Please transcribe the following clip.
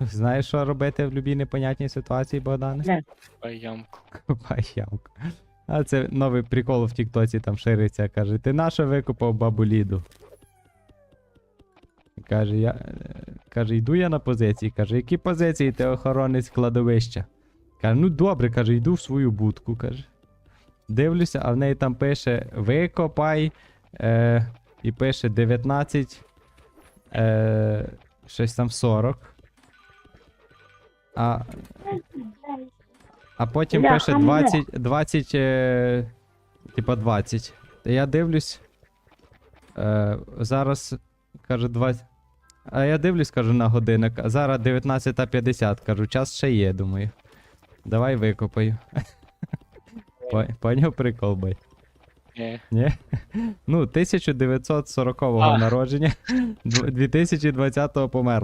Знаєш, що робити в будь-якій непонятній ситуації, Богдане? Не. Копай ямку. Копай ямку. А це новий прикол в Тіктоці там шириться. Каже, ти на що викопав бабу Ліду? Каже, я. е, Каже, йду я на позиції. Каже, які позиції ти охоронець кладовища? Каже, ну добре, каже, йду в свою будку. каже. Дивлюся, а в неї там пише викопай. Е, і пише 19. Е, щось там 40. А, а потім Бляха, пише 20, 20, е, типа 20. Я дивлюсь. Е, зараз каже 20. А я дивлюсь, кажу на годинник. А зараз 19.50. Кажу, час ще є, думаю. Давай викопаю. Поняв прикол, бай. Ні. Ні? Ну, 1940 А. народження, дв- 2020 померло.